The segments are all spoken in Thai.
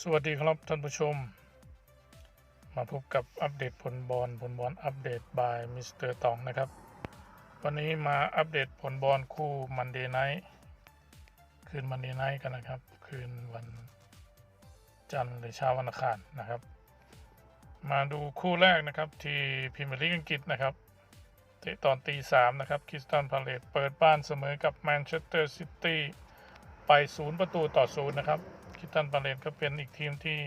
สวัสดีครับท่านผู้ชม มาพบกับอัปเดตผลบอลผลบอลอัปเดตบายมิสเตอร์ตองนะครับ วันนี้มาอัปเดตผลบอลคู่มันเดย์ไนท์คืนมันเดย์ไนท์กันนะครับ คืนวันจันทร์หรือเช้าวันอังคารนะครับ มาดูคู่แรกนะครับที่พรีเมียร์ลีกอังกฤษนะครับเตะตอนตีสามนะครับคริสตันพาเลตเปิดบ้านเสมอกับแมนเชสเตอร์ซิตี้ไปศูนย์ประตูต่อศูนย์นะครับ คิตันพาเลตก็เป็นอีกทีมที่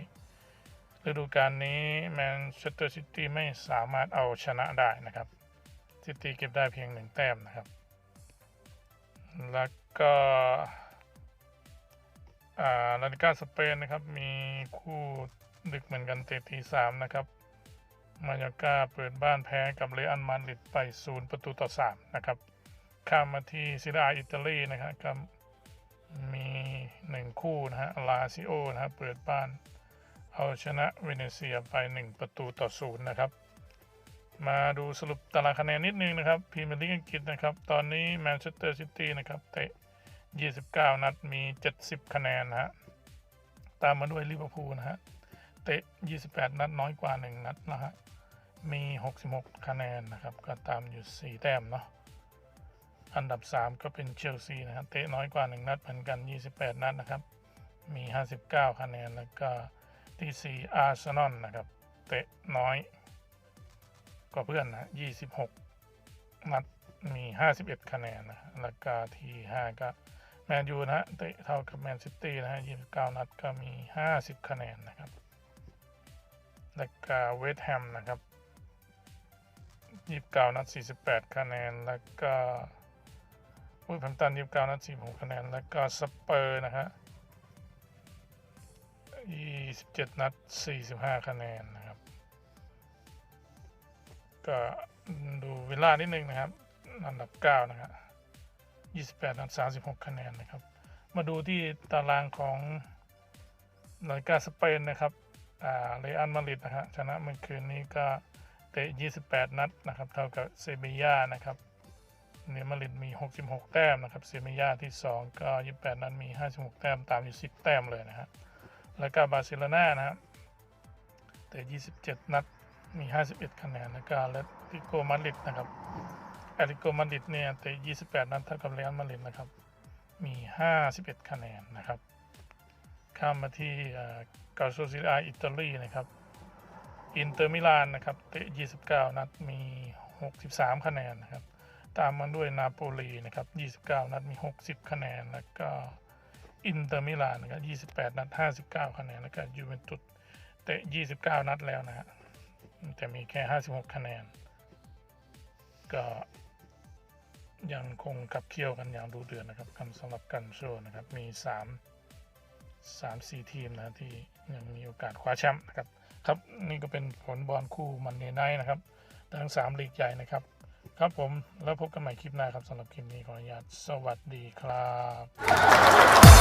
ฤดูกาลนี้แมนเชสเตอร์ซิตี้ไม่สามารถเอาชนะได้นะครับซิตี้เก็บได้เพียงหนึ่งแต้มนะครับ แล้วก็อ่าลาลิกาสเปนนะครับ มีคู่ดึกเหมือนกันเตะทีสามนะครับมายอกาเปิดบ้านแพ้กับเรอัลมาดริดไปศูนย์ประตูต่อสามนะครับ ข้ามมาที่ซิดาอิตาลีนะครับ มีหนึ่งคู่นะฮะลาซิโอนะครับเปิดบ้าน เอาชนะเวเนเซียไปหนึ่งประตูต่อศูนย์นะครับ มาดูสรุปตารางคะแนนนิดนึงนะครับพรีเมียร์ลีกอังกฤษนะครับ ตอนนี้แมนเชสเตอร์ซิตี้นะครับเตะ 29 นัดมี 70 คะแนนนะฮะตามมาด้วยลิเวอร์พูลนะฮะเตะ 28 นัดน้อยกว่า 1 นัดนะฮะมี 66 คะแนนนะครับ ก็ตามอยู่ 4 แต้มเนาะ อันดับ 3 ก็เป็นเชลซีนะครับเตะน้อยกว่า 1 นัดเหมือนกัน 28 นัดนะครับ มี 59 คะแนน แล้วก็ที่4อาร์เซนอลนะครับ เตะน้อยกว่าเพื่อนนะ26 นัด มี 51 คะแนนนะแล้วก็ที่5ก็แมนยูนะฮะเตะเท่ากับแมนซิตี้นะฮะ29 นัดก็มี 50 คะแนนนะครับ แล้วก็เวสต์แฮมนะครับ 29 นัด 48 คะแนน แล้วก็ วูดแฮมตัน29นัด46คะแนน แล้วก็สเปอร์นะฮะ27นัด45คะแนนนะครับ ก็ดูเวลานิดนึงนะครับอันดับ9นะครับ28นัด36คะแนนนะครับ มาดูที่ตารางของลาลิกาสเปนนะครับอ่าเรอัลมาดริดนะฮะชนะเมื่อคืนนี้ก็เตะ 28 นัดนะครับ เท่ากับเซบีย่านะครับ เนยมาริดมี 66 แต้มนะครับเซบียาที่ 2 ก็ 28 นัดมี 56 แต้มตามอยู่ 10 แต้มเลยนะฮะแล้วก็บาร์เซโลนานะครับเตะ27 นัดมี 51 คะแนนแล้วก็แลติโกมาริดนะครับแอตติโกมาริดเนี่ยเตะ28 นัดเท่ากับเรอัลมาริดนะครับมี 51 คะแนนนะครับข้ามมาที่กาโซซิอาอิตาลีนะครับอินเตอร์มิลานนะครับเตะ29 นัดมี 63 คะแนนนะครับ ตามมาด้วยนาโปลีนะครับ 29 นัดมี 60 คะแนน แล้วก็อินเตอร์มิลานนะครับ28 นัด 59 คะแนน แล้วก็ยูเวนตุสเตะ 29 นัดแล้วนะฮะแต่มีแค่ 56 คะแนน ก็ยังคงขับเคี่ยวกันอย่างดูเดือดนะครับคำสำหรับกันโชนะครับ มี 3 3 4 ทีมนะที่ยังมีโอกาสคว้าแชมป์นะครับ ครับ นี่ก็เป็นผลบอลคู่มันเนไนนะครับ ทั้ง 3 ลีกใหญ่นะครับ ครับผมแล้วพบกันใหม่คลิปหน้าครับสำหรับคลิปนี้ขออนุญาตสวัสดีครับ